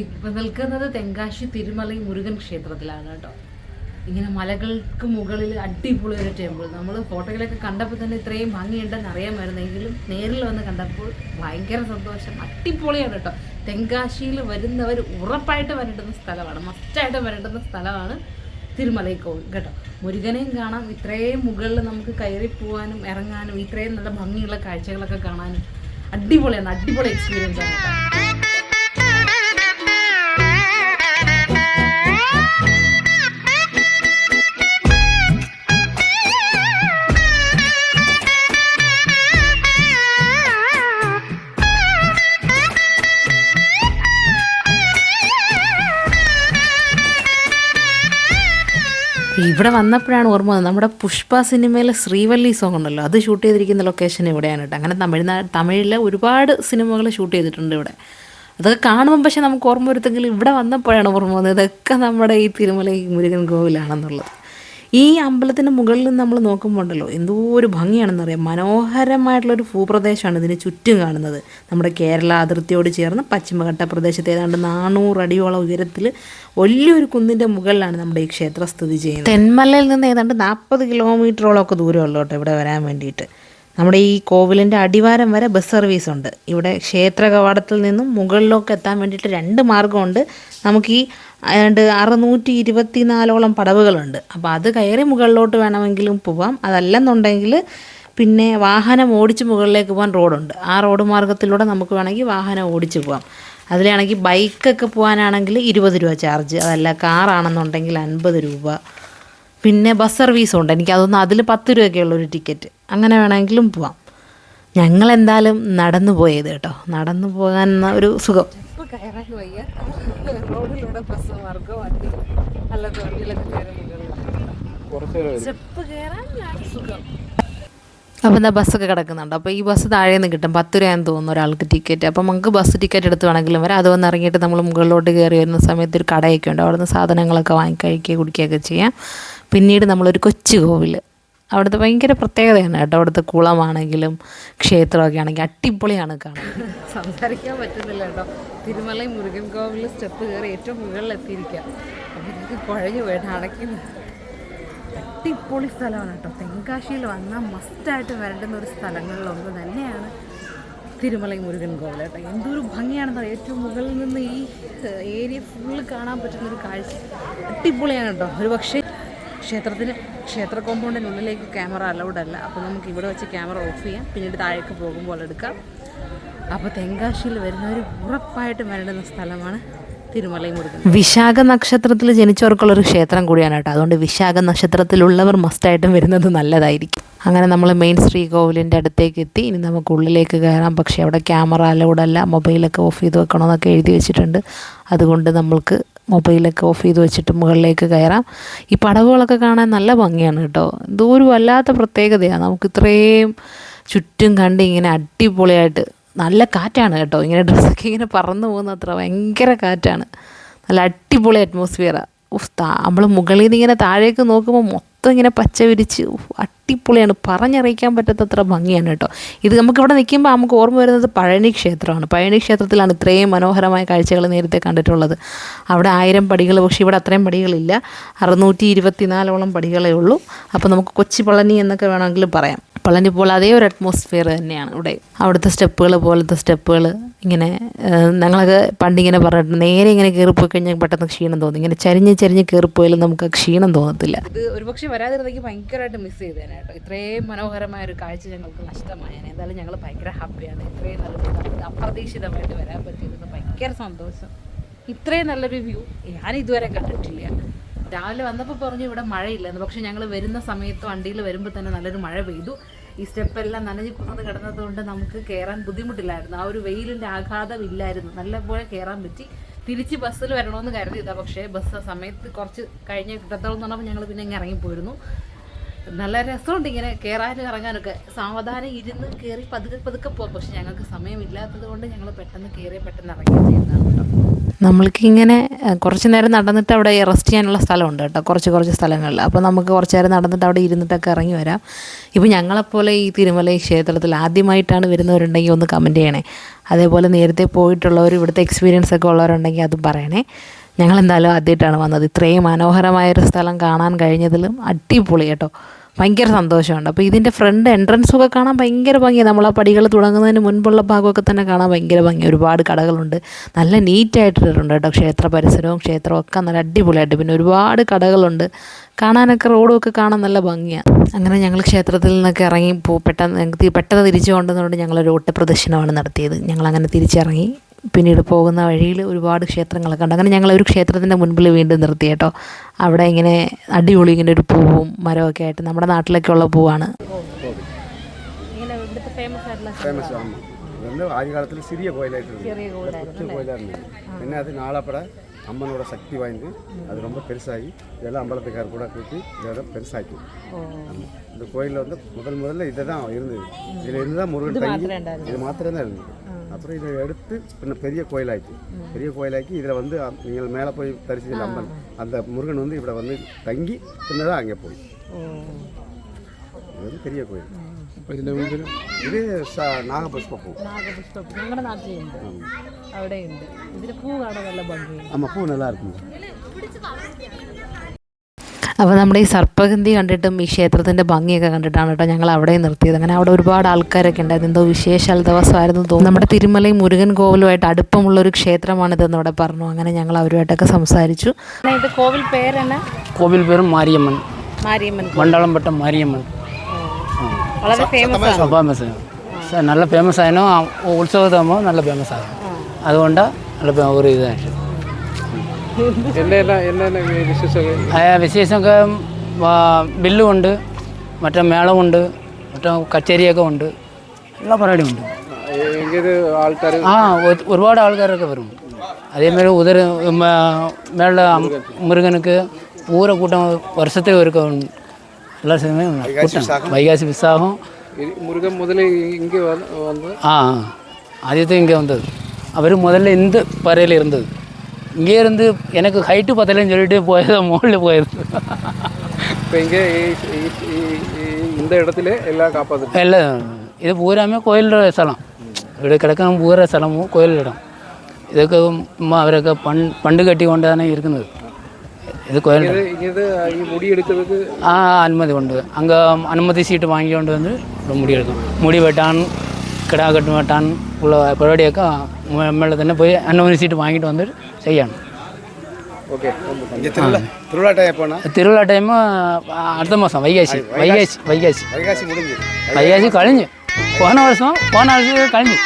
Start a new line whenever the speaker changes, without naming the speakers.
ഇപ്പൊ നിൽക്കുന്നത് തെങ്കാശി തിരുമലൈ മുരുകൻ ക്ഷേത്രത്തിലാണ് കേട്ടോ. ഇങ്ങനെ മലകൾക്ക് മുകളിൽ അടിപൊളി ഒരു ടെമ്പിൾ നമ്മൾ ഫോട്ടോയിലൊക്കെ കണ്ടപ്പോൾ തന്നെ ഇത്രയും ഭംഗിയുണ്ടെന്ന് അറിയാമായിരുന്നെങ്കിലും നേരിൽ വന്ന് കണ്ടപ്പോൾ ഭയങ്കര സന്തോഷം. അടിപൊളിയാണ് കേട്ടോ. തെങ്കാശിയിൽ വരുന്നവർ ഉറപ്പായിട്ട് വരേണ്ടുന്ന സ്ഥലമാണ്. മസ്റ്റായിട്ട് വരേണ്ടുന്ന സ്ഥലമാണ് തിരുമലൈക്കോവിൽ കേട്ടോ. മുരുകനെയും കാണാം. ഇത്രയും മുകളിൽ നമുക്ക് കയറി പോകാനും ഇറങ്ങാനും ഇത്രയും നല്ല ഭംഗിയുള്ള കാഴ്ചകളൊക്കെ കാണാനും അടിപൊളിയാണ്. അടിപൊളി എക്സ്പീരിയൻസ് ആണ് കേട്ടോ. ഇവിടെ വന്നപ്പോഴാണ് ഓർമ്മ വന്നത്. നമ്മുടെ പുഷ്പ സിനിമയിലെ ശ്രീവല്ലി സോങ് ഉണ്ടല്ലോ. അത് ഷൂട്ട് ചെയ്തിരിക്കുന്ന ലൊക്കേഷൻ ഇവിടെയാണ് കേട്ടോ. അങ്ങനെ തമിഴ്നാട് തമിഴിലെ ഒരുപാട് സിനിമകൾ ഷൂട്ട് ചെയ്തിട്ടുണ്ട് ഇവിടെ. അതൊക്കെ കാണുമ്പോൾ പക്ഷേ നമുക്ക് ഓർമ്മ വരുത്തെങ്കിൽ ഇവിടെ വന്നപ്പോഴാണ് ഓർമ്മ വന്നത് ഇതൊക്കെ നമ്മുടെ ഈ തിരുമല ഈ മുരുകൻ കോവിലാണെന്നുള്ളത് ഈ അമ്പലത്തിന്റെ മുകളിൽ നിന്ന് നമ്മൾ നോക്കുമ്പോൾ ഉണ്ടല്ലോ എന്തോ ഒരു ഭംഗിയാണെന്നറിയാം മനോഹരമായിട്ടുള്ളൊരു ഭൂപ്രദേശമാണ് ഇതിന് ചുറ്റും കാണുന്നത്. നമ്മുടെ കേരള അതിർത്തിയോട് ചേർന്ന് പശ്ചിമഘട്ട പ്രദേശത്ത് ഏതാണ്ട് നാനൂറ് അടിയോളം ഉയരത്തിൽ വലിയൊരു കുന്നിന്റെ മുകളിലാണ് നമ്മുടെ ഈ ക്ഷേത്രം സ്ഥിതി ചെയ്യുന്നത്. തെന്മലയിൽ നിന്ന് ഏതാണ്ട് നാൽപ്പത് കിലോമീറ്ററോളം ഒക്കെ ദൂരമുള്ളൂ കേട്ടോ ഇവിടെ വരാൻ വേണ്ടിയിട്ട്. നമ്മുടെ ഈ കോവിലിന്റെ അടിവാരം വരെ ബസ് സർവീസ് ഉണ്ട്. ഇവിടെ ക്ഷേത്ര കവാടത്തിൽ നിന്നും മുകളിലേക്ക് എത്താൻ വേണ്ടിയിട്ട് രണ്ട് മാർഗമുണ്ട്. നമുക്ക് ഈ ഏതാണ്ട് അറുന്നൂറ്റി ഇരുപത്തിനാലോളം പടവുകളുണ്ട്. അപ്പോൾ അത് കയറി മുകളിലോട്ട് വേണമെങ്കിലും പോവാം. അതല്ലെന്നുണ്ടെങ്കിൽ പിന്നെ വാഹനം ഓടിച്ച് മുകളിലേക്ക് പോകാൻ റോഡുണ്ട്. ആ റോഡ് മാർഗത്തിലൂടെ നമുക്ക് വേണമെങ്കിൽ വാഹനം ഓടിച്ച് പോവാം. അതിലാണെങ്കിൽ ബൈക്കൊക്കെ പോകാനാണെങ്കിൽ ഇരുപത് രൂപ ചാർജ്. അതല്ല കാറാണെന്നുണ്ടെങ്കിൽ അൻപത് രൂപ. പിന്നെ ബസ് സർവീസും ഉണ്ട്. എനിക്ക് അതൊന്നും അതിൽ പത്ത് രൂപയൊക്കെ ഉള്ളൊരു ടിക്കറ്റ്. അങ്ങനെ വേണമെങ്കിലും പോവാം. ഞങ്ങൾ എന്തായാലും നടന്നു പോയത് കേട്ടോ. നടന്നു പോകാൻ ഒരു സുഖം. കയറാൻ വയ്യ. റോഡിലൂടെ ബസ് മാർഗം വണ്ടി നല്ല കയറി സ്റ്റെപ്പ് കയറാൻ സുഖം. അപ്പോൾ എന്താ ബസ്സൊക്കെ കിടക്കുന്നുണ്ട്. അപ്പോൾ ഈ ബസ് താഴെ നിന്ന് കിട്ടും. പത്ത് രൂപയാന്ന് തോന്നുന്നു ഒരാൾക്ക് ടിക്കറ്റ് അപ്പോൾ നമുക്ക് ബസ് ടിക്കറ്റ് എടുത്ത് വേണമെങ്കിലും വരാം. അത് വന്ന് ഇറങ്ങിയിട്ട് നമ്മൾ മുകളിലോട്ട് കയറി വരുന്ന സമയത്ത് ഒരു കടയൊക്കെ ഉണ്ട്. അവിടെ നിന്ന് സാധനങ്ങളൊക്കെ വാങ്ങി കഴിക്കുക കുടിക്കുകയൊക്കെ ചെയ്യാം. പിന്നീട് നമ്മളൊരു കൊച്ചു കോവിൽ അവിടുത്തെ ഭയങ്കര പ്രത്യേകതയാണ് കേട്ടോ. അവിടുത്തെ കുളമാണെങ്കിലും ക്ഷേത്രമൊക്കെ ആണെങ്കിലും അടിപൊളിയാണ് കാണാൻ. സംസാരിക്കാൻ പറ്റുന്നില്ല കേട്ടോ. തിരുമലൈ മുരുകൻ കോവിൽ സ്റ്റെപ്പ് കയറി ഏറ്റവും മുകളിൽ എത്തിയിരിക്കുക അപ്പോൾ കുഴഞ്ഞു പോയിട്ട് അടയ്ക്കുന്നു. അടിപൊളി സ്ഥലമാണ് കേട്ടോ. തെങ്കാശിയിൽ വന്നാൽ മസ്റ്റായിട്ട് വരേണ്ടുന്ന ഒരു സ്ഥലങ്ങളിലൊന്ന് തന്നെയാണ് തിരുമല മുരുകൻ കോവിൽ കേട്ടോ. എന്തൊരു ഭംഗിയാണെന്ന്. ഏറ്റവും മുകളിൽ നിന്ന് ഈ ഏരിയ ഫുള്ള് കാണാൻ പറ്റുന്ന ഒരു കാഴ്ച. അടിപൊളിയാണ് കേട്ടോ. ഒരു പക്ഷേ ക്ഷേത്രത്തിന് ക്ഷേത്ര കോമ്പൗണ്ടിനുള്ളിലേക്ക് ക്യാമറ അലൗഡ് അല്ല. അപ്പോൾ നമുക്ക് ഇവിടെ വെച്ച് ക്യാമറ ഓഫ് ചെയ്യാം. പിന്നീട് താഴേക്ക് പോകുമ്പോൾ എടുക്കാം. അപ്പോൾ തെങ്കാശിയിൽ വരുന്നവർ ഉറപ്പായിട്ടും വരേണ്ടുന്ന സ്ഥലമാണ് തിരുമലയും വിശാഖ നക്ഷത്രത്തിൽ ജനിച്ചവർക്കുള്ള ഒരു ക്ഷേത്രം കൂടിയാണ് കേട്ടോ. അതുകൊണ്ട് വിശാഖ നക്ഷത്രത്തിലുള്ളവർ മസ്റ്റായിട്ടും വരുന്നത് നല്ലതായിരിക്കും. അങ്ങനെ നമ്മൾ മെയിൻ ശ്രീകോവിലിന്റെ അടുത്തേക്ക് എത്തി. ഇനി നമുക്ക് ഉള്ളിലേക്ക് കയറാം. പക്ഷേ അവിടെ ക്യാമറ അലൗഡല്ല മൊബൈലൊക്കെ ഓഫ് ചെയ്ത് വെക്കണമെന്നൊക്കെ എഴുതി വെച്ചിട്ടുണ്ട്. അതുകൊണ്ട് നമ്മൾക്ക് മൊബൈലൊക്കെ ഓഫ് ചെയ്ത് വെച്ചിട്ട് മുകളിലേക്ക് കയറാം. ഈ പടവുകളൊക്കെ കാണാൻ നല്ല ഭംഗിയാണ് കേട്ടോ. എന്തോ ഒരു വല്ലാത്ത പ്രത്യേകതയാണ് നമുക്ക് ഇത്രയും ചുറ്റും കണ്ട് ഇങ്ങനെ അടിപൊളിയായിട്ട് നല്ല കാറ്റാണ് കേട്ടോ. ഇങ്ങനെ ഡ്രസ്സൊക്കെ ഇങ്ങനെ പറന്നു പോകുന്ന അത്ര ഭയങ്കര കാറ്റാണ്. നല്ല അടിപൊളി അറ്റ്മോസ്ഫിയറാണ് നമ്മൾ മുകളിൽ നിന്ന് ഇങ്ങനെ താഴേക്ക് നോക്കുമ്പോൾ മൊത്തം ഇങ്ങനെ പച്ച വിരിച്ച് അട്ടിപ്പൊളിയാണ് പറഞ്ഞറിയിക്കാൻ പറ്റാത്തത്ര ഭംഗിയാണ് കേട്ടോ. ഇത് നമുക്കിവിടെ നിൽക്കുമ്പോൾ നമുക്ക് ഓർമ്മ വരുന്നത് പഴനി ക്ഷേത്രമാണ്. പഴനി ക്ഷേത്രത്തിലാണ് ഇത്രയും മനോഹരമായ കാഴ്ചകൾ നേരത്തെ കണ്ടിട്ടുള്ളത്. അവിടെ ആയിരം പടികൾ പക്ഷേ ഇവിടെ അത്രയും പടികളില്ല. അറുന്നൂറ്റി ഇരുപത്തിനാലോളം പടികളേ ഉള്ളൂ. അപ്പോൾ നമുക്ക് കൊച്ചി പളനി എന്നൊക്കെ വേണമെങ്കിൽ പറയാം. പളനി പോലെ അതേ ഒരു അറ്റ്മോസ്ഫിയർ തന്നെയാണ് ഇവിടെ. അവിടുത്തെ സ്റ്റെപ്പുകൾ പോലത്തെ സ്റ്റെപ്പുകൾ ഇങ്ങനെ ഞങ്ങളൊക്കെ പണ്ടിങ്ങനെ പറഞ്ഞിട്ടുണ്ട് നേരെ ഇങ്ങനെ കയറിപ്പോയി കഴിഞ്ഞാൽ പെട്ടെന്ന് ക്ഷീണം തോന്നും. ഇങ്ങനെ ചരിഞ്ഞ് ചരിഞ്ഞ് കയറിപ്പോയാലും നമുക്ക് ക്ഷീണം തോന്നത്തില്ല. ഇത് ഒരുപക്ഷെ വരാതിരുന്നെങ്കിൽ ഭയങ്കരമായിട്ട് മിസ് ചെയ്തേനെ ഇത്രയും മനോഹരമായ ഒരു കാഴ്ച ഞങ്ങൾക്ക് നഷ്ടമായ എന്തായാലും ഞങ്ങൾ ഭയങ്കര ഹാപ്പിയാണ് ഇത്രയും നല്ല അപ്രതീക്ഷിതമായിട്ട് വരാൻ പറ്റിയത് ഭയങ്കര സന്തോഷം. ഇത്രയും നല്ലൊരു വ്യൂ ഞാൻ ഇതുവരെ കണ്ടിട്ടില്ല. രാവിലെ വന്നപ്പോൾ പറഞ്ഞു ഇവിടെ മഴയില്ലെന്ന് പക്ഷെ ഞങ്ങൾ വരുന്ന സമയത്ത് വണ്ടിയിൽ വരുമ്പോൾ തന്നെ നല്ലൊരു മഴ പെയ്തു. ഈ സ്റ്റെപ്പെല്ലാം നനഞ്ഞു കുന്നത് കിടന്നതുകൊണ്ട് നമുക്ക് കയറാൻ ബുദ്ധിമുട്ടില്ലായിരുന്നു. ആ ഒരു വെയിലിന്റെ ആഘാതം ഇല്ലായിരുന്നു നല്ലപോലെ കയറാൻ പറ്റി. തിരിച്ച് ബസ്സിൽ വരണമെന്ന് കരുതിയതാണ് പക്ഷേ ബസ് സമയത്ത് കുറച്ച് കഴിഞ്ഞ് കിട്ടത്തോളം എന്ന് പറഞ്ഞപ്പോൾ ഞങ്ങൾ പിന്നെ ഇങ്ങനെ ഇറങ്ങിപ്പോയിരുന്നു. നല്ല രസമുണ്ട് ഇങ്ങനെ കയറാനും ഇറങ്ങാനൊക്കെ. സാവധാനം ഇരുന്ന് കയറി പതുക്കെ പതുക്കെ പോകാം പക്ഷെ ഞങ്ങൾക്ക് സമയമില്ലാത്തത് കൊണ്ട് ഞങ്ങൾ പെട്ടെന്ന് കയറി പെട്ടെന്ന് ഇറങ്ങി ചെയ്യുന്നതാണ് കേട്ടോ. നമ്മൾക്കിങ്ങനെ ഇങ്ങനെ കുറച്ച് നേരം നടന്നിട്ട് അവിടെ റെസ്റ്റ് ചെയ്യാനുള്ള സ്ഥലമുണ്ട് കേട്ടോ. കുറച്ച് കുറച്ച് സ്ഥലങ്ങളിൽ. അപ്പോൾ നമുക്ക് കുറച്ച് നേരം നടന്നിട്ട് അവിടെ ഇരുന്നിട്ടൊക്കെ ഇറങ്ങി വരാം. ഇപ്പോൾ ഞങ്ങളെപ്പോലെ ഈ തിരുമല ക്ഷേത്രത്തിൽ ആദ്യമായിട്ടാണ് വരുന്നവരുണ്ടെങ്കിൽ ഒന്ന് കമന്റ് ചെയ്യണേ. അതേപോലെ നേരത്തെ പോയിട്ടുള്ളവർ ഇവിടുത്തെ എക്സ്പീരിയൻസ് ഒക്കെ ഉള്ളവരുണ്ടെങ്കിൽ അതും പറയണേ. ഞങ്ങൾ എന്തായാലും ആദ്യമായിട്ടാണ് വന്നത്. ഇത്രയും മനോഹരമായൊരു സ്ഥലം കാണാൻ കഴിഞ്ഞതിലും അടിപൊളി കേട്ടോ. ഭയങ്കര സന്തോഷമുണ്ട്. അപ്പോൾ ഇതിന്റെ ഫ്രണ്ട് എൻട്രൻസൊക്കെ കാണാൻ ഭയങ്കര ഭംഗിയാണ് നമ്മൾ ആ പടികൾ തുടങ്ങുന്നതിന് മുൻപുള്ള ഭാഗമൊക്കെ തന്നെ കാണാൻ ഭയങ്കര ഭംഗി ഒരുപാട് കടകളുണ്ട്. നല്ല നീറ്റായിട്ടിട്ടുണ്ട് കേട്ടോ. ക്ഷേത്ര പരിസരവും ക്ഷേത്രവും ഒക്കെ നല്ല അടിപൊളിയായിട്ട്. പിന്നെ ഒരുപാട് കടകളുണ്ട്. കാണാനൊക്കെ റോഡും ഒക്കെ കാണാൻ നല്ല ഭംഗിയാണ് അങ്ങനെ ഞങ്ങൾ ക്ഷേത്രത്തിൽ നിന്നൊക്കെ ഇറങ്ങി പോ പെട്ടെന്ന് പെട്ടെന്ന് തിരിച്ചു കൊണ്ടുവന്നുകൊണ്ട് ഞങ്ങളൊരു ഒട്ട പ്രദക്ഷിണമാണ് നടത്തിയത്. ഞങ്ങളങ്ങനെ തിരിച്ചിറങ്ങി. പിന്നീട് പോകുന്ന വഴിയിൽ ഒരുപാട് ക്ഷേത്രങ്ങളൊക്കെ ഉണ്ട്. അങ്ങനെ ഞങ്ങൾ ഒരു ക്ഷേത്രത്തിന്റെ മുൻപിൽ വീണ്ടും നിർത്തി കേട്ടോ. അവിടെ ഇങ്ങനെ അടിപൊളി ഇങ്ങനെ ഒരു പൂവും മരമൊക്കെ ആയിട്ട് നമ്മുടെ നാട്ടിലൊക്കെ ഉള്ള പൂവാണ്.
അമ്മനോട് ശക്തി വാങ്ങി അത് നാളപ്പട அம்மனோட சக்தி வாய்ந்து அது ரொம்ப பெருசாகி இதெல்லாம் அம்பலத்துக்கார் கூட கூட்டி இதோட பெருசாக்கி இந்த கோயிலில் வந்து முதல் முதல்ல இதை தான் இருந்தது இதில் தான் முருகன் தங்கி இது மாத்திரம் தான் இருந்தது அப்புறம் இதை எடுத்து பின்ன பெரிய கோயிலாக்கி பெரிய கோயிலாக்கி இதில் வந்து அ- நீங்கள் மேலே போய் தரிசிச்சல் அம்மன் அந்த முருகன் வந்து ഇവിടെ வந்து தங்கி பின்னதான் அங்கே போய் இது வந்து பெரிய கோயில் ഇത് സ- നാഗപുഷ്പപ്പൂ
ഞങ്ങളുടെ നാട്ടിലുണ്ട് അവിടെയുണ്ട് ഇതിന് പൂ കാണാൻ നല്ല ഭംഗിയുണ്ട്
ஆமாம் பூ நல்லா இருக்குங்க
അപ്പോൾ നമ്മുടെ ഈ സർപ്പഗന്തി കണ്ടിട്ടും ഈ ക്ഷേത്രത്തിന്റെ ഭംഗിയൊക്കെ കണ്ടിട്ടാണ് കേട്ടോ ഞങ്ങൾ അവിടെ നിർത്തിയത്. അങ്ങനെ അവിടെ ഒരുപാട് ആൾക്കാരൊക്കെ ഉണ്ടായിരുന്നു. എന്തോ വിശേഷാൽ ദിവസമായിരുന്നു തോന്നുന്നു. നമ്മുടെ തിരുമലയും മുരുകൻ കോവിലുമായിട്ട് അടുപ്പമുള്ള ഒരു ക്ഷേത്രമാണിതെന്ന് അവിടെ പറഞ്ഞു. അങ്ങനെ ഞങ്ങൾ അവരുമായിട്ടൊക്കെ സംസാരിച്ചു. ഇത് കോവിൽ പേരെന്നാ?
കോവിൽ പേര് മാരിയമ്മൻ.
മാരിയമ്മൻ
മണ്ഡളംപട്ട മാരിയമ്മൻ.
വളരെ ഫേമസ്
നല്ല ഫേമസ് ആയിരുന്നു ഉത്സവത്താകുമ്പോൾ നല്ല ഫേമസ് ആകും. അതുകൊണ്ട് നല്ല ഒരു ഇതായിട്ട്. വിശേഷമൊക്കെ ആ, ബില്ലുമുണ്ട് മറ്റേ മേളമുണ്ട് മറ്റേ കച്ചേരിയൊക്കെ ഉണ്ട് എല്ലാ പരിപാടിയും ഉണ്ട് ആ ഒ- ഒരുപാട് ആൾക്കാരൊക്കെ വരും അതേമാതിരി ഉദര മേള മുരുകനുക്ക് പൂര കൂട്ടം വർഷത്തിൽ ഒരു എല്ലാ സമയം കൂട്ടം വൈകാശി വിസാഹം
முருகன் முதல்ல இங்கே வந்து வந்து
ஆ ஆதியத்தை இங்கே வந்தது அவர் முதல்ல இந்த பறையில் இருந்தது இங்கேருந்து எனக்கு ஹைட்டு பத்தலைன்னு சொல்லிட்டு போயது மோலில் போயது
இப்போ இங்கே இந்த இடத்துல எல்லாம் காப்பாற்று
எல்லாம் இது பூராமே கோயில் ஸ்தலம் ഇവിടെ കിടക്കാൻ പൂര സ്ഥലമോ കോയിലിടം ഇതൊക്കെ അവരൊക്കെ പണ്ട് പണ്ട് കെട്ടിക്കൊണ്ടാണ് ഇരിക്കുന്നത് ഇത് കോയിൽ ആ അനുമതി ഉണ്ട് അങ്ങ് അനുമതി സീറ്റ് വാങ്ങിക്കൊണ്ട് വന്ന് ഇവിടെ മുടി എടുക്കും മുടി വെട്ടാൻ കിടാ കെട്ടുമാട്ടാൻ ഉള്ള പരിപാടിയൊക്കെ മേളിൽ തന്നെ പോയി അന്വേഷിച്ചിട്ട് വാങ്ങിയിട്ട് വന്നിട്ട് ചെയ്യണം തിരുവിള ടൈം അടുത്ത മാസം വൈകാശി വൈകാശി വൈകാശി വൈകാശി കഴിഞ്ഞ് പോന വർഷം പോന വർഷം കഴിഞ്ഞു